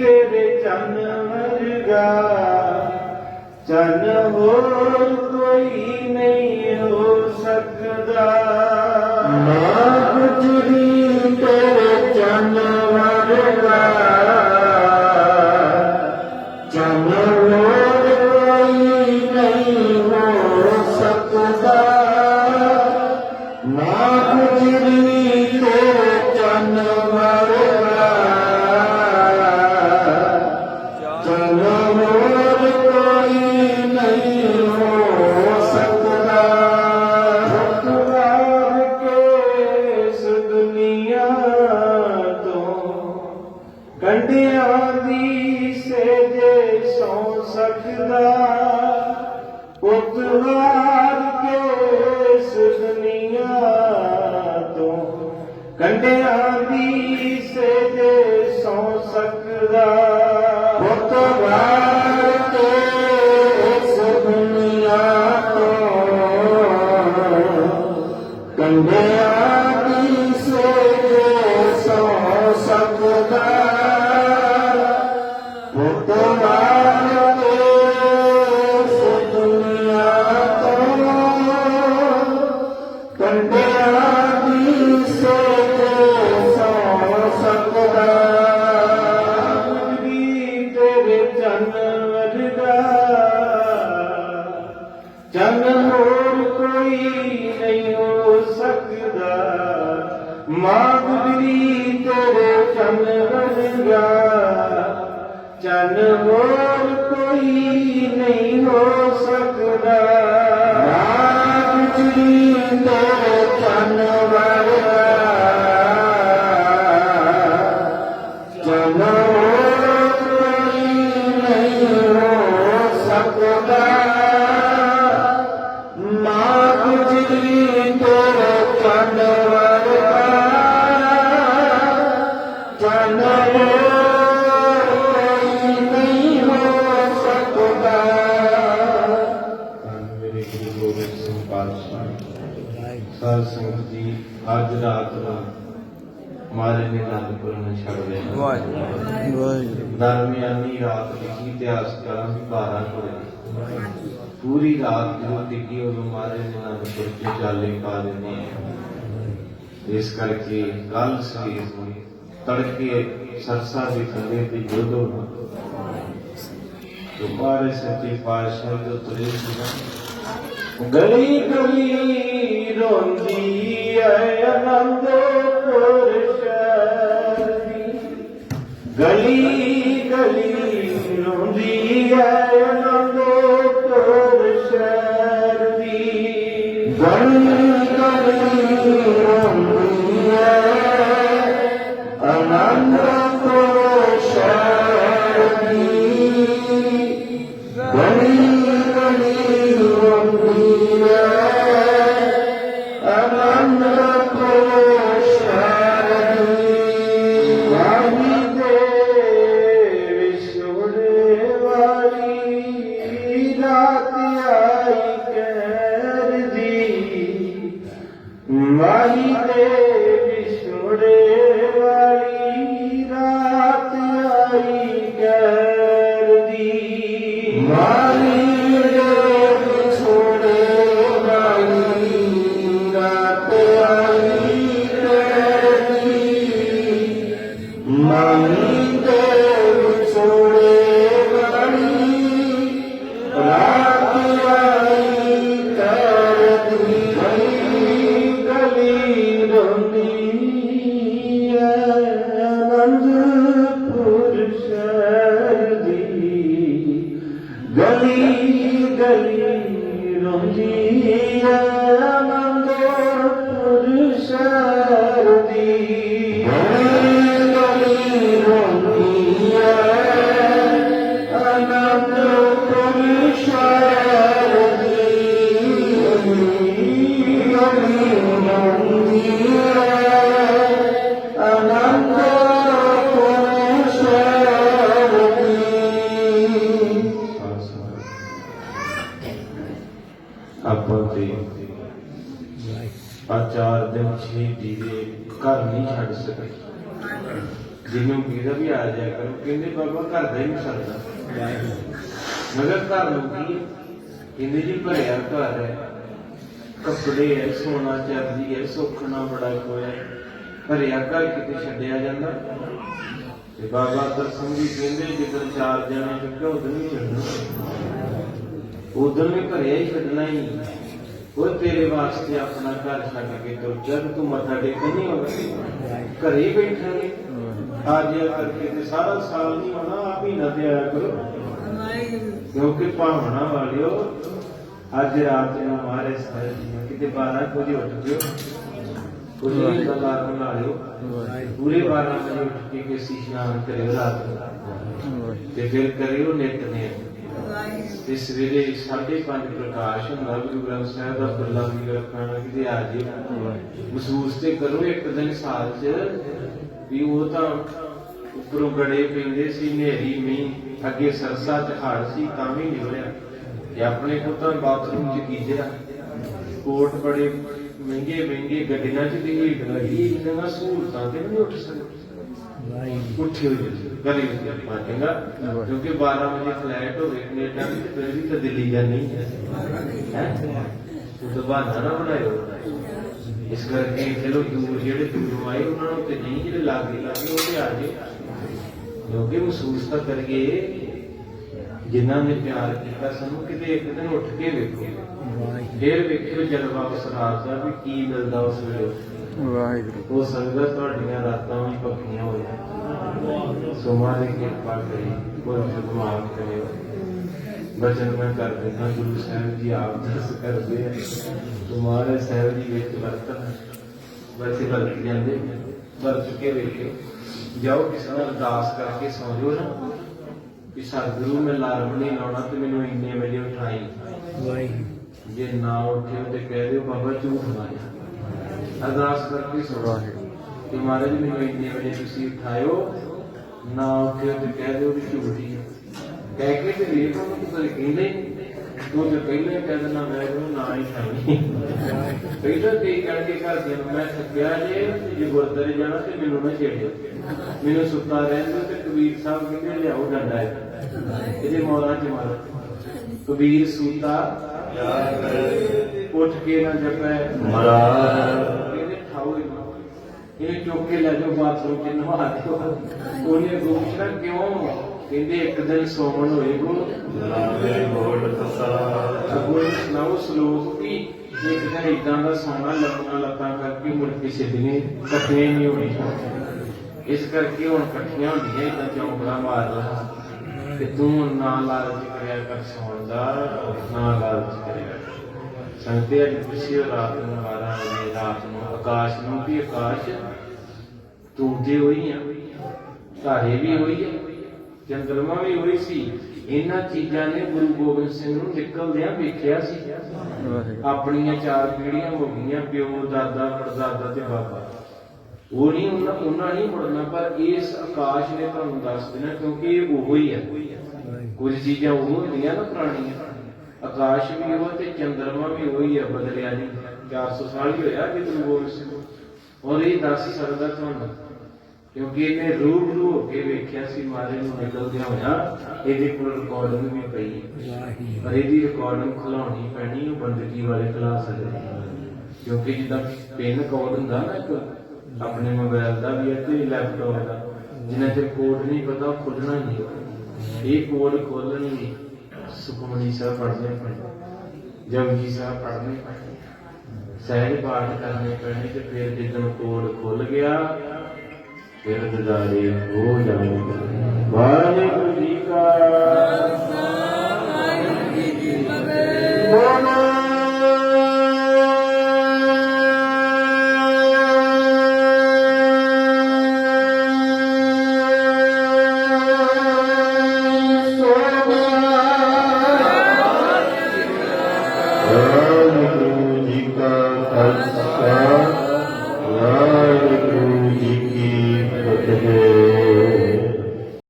ਤੇਰੇ ਚੰਨ ਵਰਗਾ। ਚੰਨ ਹੋਰ ਕੋਈ ਨਹੀਂ ਹੋ ਸਕਦਾ। ਨਾ। ਕੰਡਿਆਂ ਦੀ ਸੇਜੇ ਸੌ ਸਕਦਾ। ਮਾਗਰੀ ਤੇਰੇ ਚੰਨ ਵਰਗਾ। ਚੰਨ ਹੋਰ ਕੋਈ ਨਹੀਂ ਹੋ ਸਕਦਾ। ਗੁਜਰੀ ਤੇਰੇ ਚੰਨ ਹਮਾਰੇ ਨੇ ਅਨੰਦਪੁਰ ਨੂੰ ਛੱਡ ਦੇਣਾ ਵਾਹਿਗੁਰੂ ਦਰਮਿਆਨੀ ਰਾਤ ਲਿਖੀ ਇਤਿਹਾਸ ਕਰਾਂ ਵੀ 12 ਕੋਲੇ ਪੂਰੀ ਰਾਤ ਜਦੋਂ ਟਿੱਕੀ ਉਦੋਂ ਮਾਰੇ ਨੇ ਅਨੰਦਪੁਰ ਚ ਚਾਲੇ ਪਾ ਦਿੰਦੇ ਆ ਇਸ ਕਰਕੇ ਕੱਲ ਸਵੇਰ ਨੂੰ ਤੜਕੇ ਸਰਸਾ ਦੇ ਥੱਲੇ ਤੇ ਜੋਦੋ ਜੋ ਮਾਰੇ ਸੱਚੇ ਪਾਤਸ਼ਾਹ ਜੋ ਤੁਰੇ ਸੀ ਨਾ ਗਲੀ ਗਲੀ ਰੋਂਦੀ ਐ ਅਨੰਦਪੁਰ ਸ਼ਹਿਰ ਦੀ गली गली रोदी ਮਾਹੀ ਦੇ ਵਿਛੋੜੇ ਵਾਲੀ ਰਾਤ ਆਈ ਕਹਿਰ ਦੀ। ਮਾਰੀ ਦੇ ਵਿਛੋੜੇ ਵਾਲੀ ਰਾਤ ਆਈ ਕਰਦੀ ਮਾਰੀ ਆ ਚਾਰ ਦਿਨ ਛੇ ਦੀਵੇ ਘਰ ਨਹੀਂ ਛੱਡ ਸਕੇ। ਜਿਹਨੂੰ ਕਿਹਦਾ ਵੀ ਆ ਜਾਇਆ ਕਰੋ, ਕਹਿੰਦੇ ਬਾਬਾ ਘਰ ਦਾ ਹੀ ਨਹੀਂ ਸਰਦਾ ਮਗਰ ਘਰ ਨੂੰ ਹੈ? ਕਹਿੰਦੇ ਜੀ ਭਰਿਆ ਘਰ ਹੈ। ਕੱਪੜੇ ਹੈ, ਸੋਨਾ ਚਾਂਦੀ ਹੈ ਸੁਖਣਾ ਬੜਾ ਹੋਇਆ ਭਰਿਆ ਘਰ ਕਿਤੇ ਛੱਡਿਆ ਜਾਂਦਾ? ਤੇ ਬਾਬਾ ਦਰਸ਼ਨ ਵੀ ਕਹਿੰਦੇ ਜਦੋਂ ਚਾਰ ਜਣੇ ਚੁੱਕੇ ਉਦੋਂ ਵੀ ਛੱਡਣਾ ਉਦੋਂ ਵੀ ਭਰਿਆ ਹੀ ਛੱਡਣਾ ਹੀ। ਉਹ ਤੇਰੇ ਵਾਸਤੇ ਆਪਣਾ ਘਰ ਛੱਡ ਕੇ ਤੁਰ ਜਦ ਤੂੰ ਮੱਥਾ ਟੇਕਣ ਨਹੀਂ ਹੋਗਾ ਘਰੇ ਹੀ ਬੈਠਾਂਗੇ ਅੱਜ ਕਰਕੇ ਤੇ ਸਾਰਾ ਸਾਲ ਨਹੀਂ ਹੋਣਾ ਆ ਮਹੀਨਾ ਤੇ ਆਇਆ ਕਰੋ। ਕਿਉਂਕਿ ਭਾਵਨਾ ਵਾਲਿਓ, ਅੱਜ ਰਾਤ ਨੂੰ ਮਾਰੇ ਸਾਹਿਬ ਕਿਤੇ 12 ਵਜੇ ਉੱਠ ਜਿਓ। ਕੁਝ ਗੱਲਾਂ ਬਣਾ ਲਿਓ। ਪੂਰੇ 12 ਵਜੇ ਉੱਠ ਕੇ ਕਿਸੇ ਇਸ਼ਨਾਨ ਕਰਿਓ ਰਾਤ ਤੇ ਫਿਰ ਕਰਿਓ ਨਿਤਨੇਮ ਤੇ ਸਵੇਰੇ 5:30 ਪ੍ਰਕਾਸ਼ ਹੁੰਦਾ ਗੁਰੂ ਗ੍ਰੰਥ ਸਾਹਿਬ ਦਾ ਬੱਲਾ ਵੀ ਰੱਖਣਾ ਕਿਤੇ ਆ ਜੇ। ਮਹਿਸੂਸ ਤੇ ਕਰੋ ਇੱਕ ਦਿਨ ਸਾਲ ਚ ਵੀ ਉਹ ਤਾਂ ਉੱਪਰੋਂ ਗੜੇ ਪੈਂਦੇ ਸੀ ਨੇਰੀ ਮੀਂਹ ਅੱਗੇ ਸਰਸਾ ਹੜ ਸੀ ਤਾਂ ਵੀ ਹੋਇਆ। ਤੇ ਆਪਣੇ ਕੋਲ ਤਾਂ ਬਾਥਰੂਮ ਚ ਗੀਜਰਾ ਕੋਟ ਬੜੇ ਮਹਿੰਗੇ ਮਹਿੰਗੇ ਗੱਡੀਆਂ ਚ ਹੀਟ ਲੱਗੀ ਇਹਨਾਂ ਸਹੂਲਤਾਂ ਤੇ ਨਹੀਂ ਉੱਠ ਸਕਦੇ। ਉੱਠੀ ਹੋਈ ਗਲੀ ਵਿੱਚ ਪਾਟੇਗਾ ਕਿਉਂਕਿ 12 ਵਜੇ ਫਲਾਈਟ ਹੋਵੇ ਕੈਨੇਡਾ ਤੇ ਫਿਰ ਵੀ ਤਾਂ ਦਿੱਲੀ ਜਾਣੀ ਹੈ ਹੈ। ਉਹ ਤਾਂ ਬਹਾਨਾ ਨਾ ਬਣਾਇਓ। ਇਸ ਕਰਕੇ ਚਲੋ ਦੂਰ ਜਿਹੜੇ ਦੂਰੋਂ ਆਏ ਉਹਨਾਂ ਨੂੰ ਤੇ ਨਹੀਂ ਜਿਹੜੇ ਲਾਗੇ ਲਾਗੇ ਉਹ ਤੇ ਆ ਜੇ ਕਿਉਂਕਿ ਮਹਿਸੂਸ ਤਾਂ ਕਰੀਏ ਜਿਨ੍ਹਾਂ ਨੇ ਪਿਆਰ ਕੀਤਾ ਸਾਨੂੰ ਕਿਤੇ ਇੱਕ ਦਿਨ ਉੱਠ ਕੇ ਵੇਖੋ। ਫਿਰ ਵੇਖਿਓ ਜਲਵਾ ਉਸ ਰਾਤ ਦਾ ਵੀ ਕੀ ਮਿਲਦਾ ਉਸ ਵੇਲੇ। ਵਾਹਿਗੁਰੂ। ਉਹ ਸੰਗਤ ਤੁਹਾਡੀਆਂ ਰਾਤਾਂ ਵੀ ਪੱਕੀਆਂ ਹੋਈਆਂ ਸੋਮਾ ਦੀ ਕਿਰਪਾ ਕਰੀ ਕੋਈ ਜਗਮਾਨ ਕਰੇ ਬਚਨ ਮੈਂ ਕਰ ਦਿੰਦਾ ਗੁਰੂ ਸਾਹਿਬ ਜੀ ਆਪ ਦਸ ਕਰਦੇ ਆ ਤੁਮਾਰੇ ਸਾਹਿਬ ਜੀ ਵਿੱਚ ਵਰਤਨ ਵੈਸੇ ਵਰਤ ਜਾਂਦੇ ਵਰਤ ਚੁੱਕੇ ਵੇਖਿਓ ਜਾਓ ਕਿਸੇ ਨਾਲ ਅਰਦਾਸ ਕਰਕੇ ਸੌਂ ਜਾਓ ਨਾ ਕਿ ਸਤਿਗੁਰੂ ਮੈਂ ਲਾਰਮ ਨਹੀਂ ਲਾਉਣਾ ਤੇ ਮੈਨੂੰ ਇੰਨੇ ਵਜੇ ਉਠਾਈ ਜੇ ਨਾ ਉੱਠਿਓ ਤੇ ਕਹਿ ਦਿਓ ਬਾਬਾ ਝੂਠ ਮਾਰਿਆ ਅਰਦਾਸ ਕਰਕੇ ਸੋਣਾ ਕਿ ਮਹਾਰਾਜ ਮੈਨੂੰ ਇੰਨੇ ਵਜੇ ਤੁਸੀਂ ਉਠਾਇਓ ਨਾ ਉੱਠਿਓ ਤੇ ਕਹਿ ਦਿਓ ਵੀ ਝੂਠੀ ਕਹਿ ਕੇ ਤੇ ਵੇਖ ਉਹਨੂੰ ਤੂੰ ਕਦੇ ਕਹਿੰਦੇ ਹੀ ਨਹੀਂ। ਤੂੰ ਪਹਿਲਾਂ ਕਹਿ ਦੇਣਾ ਮੈਂ ਉਹਨੂੰ ਨਾ ਹੀ ਖਾਈ ਪਹਿਲਾਂ ਤੇ ਕਹਿ ਕੇ ਘਰ ਦੇ ਨੂੰ ਮੈਂ ਥੱਕਿਆ ਜੇ ਜੇ ਗੁਰਦਾਰੇ ਜਾਣਾ ਤੇ ਮੈਨੂੰ ਨਾ ਛੇੜਿਓ ਮੈਨੂੰ ਸੁੱਤਾ ਰਹਿਣ ਦਿਓ ਤੇ ਕਬੀਰ ਸਾਹਿਬ ਕਹਿੰਦੇ ਲਿਆਓ ਡੰਡਾ ਹੈ ਇਹਦੇ ਮੌਲਾ ਚ ਮਾਰੋ। ਕਬੀਰ ਸੂਤਾ ਉੱਠ ਕੇ ਨਾ ਜਪੈ। ਮਹਾਰਾਜ। ਇਹਦੇ ਠਾਉ ਇਹਨੂੰ। ਇਹ ਚੁੱਕ ਕੇ ਲੈ ਜਾਓ ਬਾਥਰੂਮ ਚ ਨਵਾ ਦਿਓ। ਉਹਨੇ ਪੁੱਛਣਾ ਕਿਉਂ? ਕਹਿੰਦੇ ਇੱਕ ਦਿਨ ਸੌਣ ਹੋਏਗੋ ਨਾਮੇ ਗੋੜ ਤਸਾ ਅਗੋ ਸੁਣਾਓ ਸ਼ਲੋਕ ਵੀ ਇੱਕ ਦਿਨ ਇਦਾਂ ਦਾ ਸੌਣਾ ਲੱਤਾਂ ਲੱਤਾਂ ਕਰਕੇ ਮੁੜ ਕੇ ਸਿੱਧੀਆਂ ਹੀ ਨਹੀਂ ਹੋਣੀਆਂ। ਇਸ ਕਰਕੇ ਹੁਣ ਇਕੱਠੀਆਂ ਹੁੰਦੀਆਂ ਇਦਾਂ ਚੌਂਕੜਾ ਮਾਰ ਲਾ ਕਿ ਤੂੰ ਨਾ ਲਾਲਚ ਕਰਿਆ ਕਰ ਸੌਣ ਦਾ ਨਾ ਲਾਲਚ ਕਰਿਆ ਕਰ। ਅੱਜ ਪਿਛੇ ਰਾਤ ਨੂੰ 12 ਵਜੇ ਰਾਤ ਨੂੰ ਆਕਾਸ਼ ਨੂੰ ਵੀ ਆਕਾਸ਼ ਟੂਟਦੇ ਹੋਈ ਆ ਤਾਰੇ ਵੀ ਹੋਈ ਆ ਚੰਦਰਮਾ ਵੀ ਹੋਈ ਸੀ। ਇਹਨਾਂ ਚੀਜ਼ਾਂ ਨੇ ਗੁਰੂ ਗੋਬਿੰਦ ਸਿੰਘ ਨੂੰ ਨਿਕਲਦਿਆਂ ਵੇਖਿਆ ਸੀ। ਆਪਣੀਆਂ ਚਾਰ ਪੀੜ੍ਹੀਆਂ ਹੋ ਗਈਆਂ ਪਿਓ ਦਾਦਾ ਪੜਦਾਦਾ ਤੇ ਬਾਬਾ। ਉਹ ਨਹੀਂ ਉਹਨਾਂ ਉਹਨਾਂ ਨਹੀਂ ਮੁੜਨਾ ਪਰ ਇਸ ਆਕਾਸ਼ ਨੇ ਤੁਹਾਨੂੰ ਦੱਸ ਦੇਣਾ ਕਿਉਂਕਿ ਇਹ ਉਹੋ ਹੀ ਹੈ ਕੁਝ ਚੀਜ਼ਾਂ ਉਹ ਹੁੰਦੀਆਂ ਨਾ ਪੁਰਾਣੀਆਂ। ਆਕਾਸ਼ ਵੀ ਉਹ ਤੇ ਚੰਦਰਮਾ ਵੀ ਉਹੀ ਹੈ ਬਦਲਿਆ ਨਹੀਂ 400 ਸਾਲ ਹੀ ਹੋਇਆ ਕਿ ਗੁਰੂ ਗੋਬਿੰਦ ਸਿੰਘ ਔਰ ਇਹ ਦੱਸ ਸਕਦਾ ਤੁਹਾਨੂੰ, ਕਿਉਂਕਿ ਇਹਨੇ ਰੂਪ ਰੂ ਹੋ ਕੇ ਵੇਖਿਆ ਸੀ, ਮਾਰੇ ਨੂੰ ਨਿਕਲਦਿਆਂ ਹੋਇਆ ਇਹਦੇ ਕੋਲ ਰਿਕਾਰਡਿੰਗ ਵੀ ਪਈ ਪਰ ਇਹਦੀ ਰਿਕਾਰਡਿੰਗ ਖਲਾਉਣੀ ਪੈਣੀ, ਉਹ ਬੰਦਗੀ ਵਾਲੇ ਖਲਾ ਸਕਦੇ ਕਿਉਂਕਿ ਜਿੱਦਾਂ ਪਿੰਨ ਕੋਡ ਹੁੰਦਾ ਨਾ ਇੱਕ, ਆਪਣੇ ਮੋਬਾਈਲ ਦਾ ਵੀ ਹੈ ਤੇ ਲੈਪਟਾਪ ਦਾ, ਜਿੰਨਾ ਚਿਰ ਕੋਡ ਨਹੀਂ ਪਤਾ, ਉਹ ਖੁੱਲਣਾ ਨਹੀਂ। ਇਹ ਕੋਡ ਖੋਲਣਗੇ ਸੁਖਮਨੀ ਸਾਹਿਬ ਪੜ੍ਹਨੇ ਪੈਣੇ, ਜਪਜੀ ਸਾਹਿਬ ਪੜ੍ਹਨੇ ਪੈਣੇ ਸਹਿਜ ਪਾਠ ਕਰਨੇ ਪੈਣੇ ਤੇ ਫਿਰ ਜਿੱਦਣ ਕੋਲ ਖੁੱਲ ਗਿਆ, ਫਿਰ ਦਿਦਾਰੇ ਹੋ ਜਾਣੇ ਵਾਹਿਗੁਰੂ ਜੀ ਕਾ ਵਾਹਿਗੁਰੂ ਜੀ ਕੀ ਫਤਿਹ।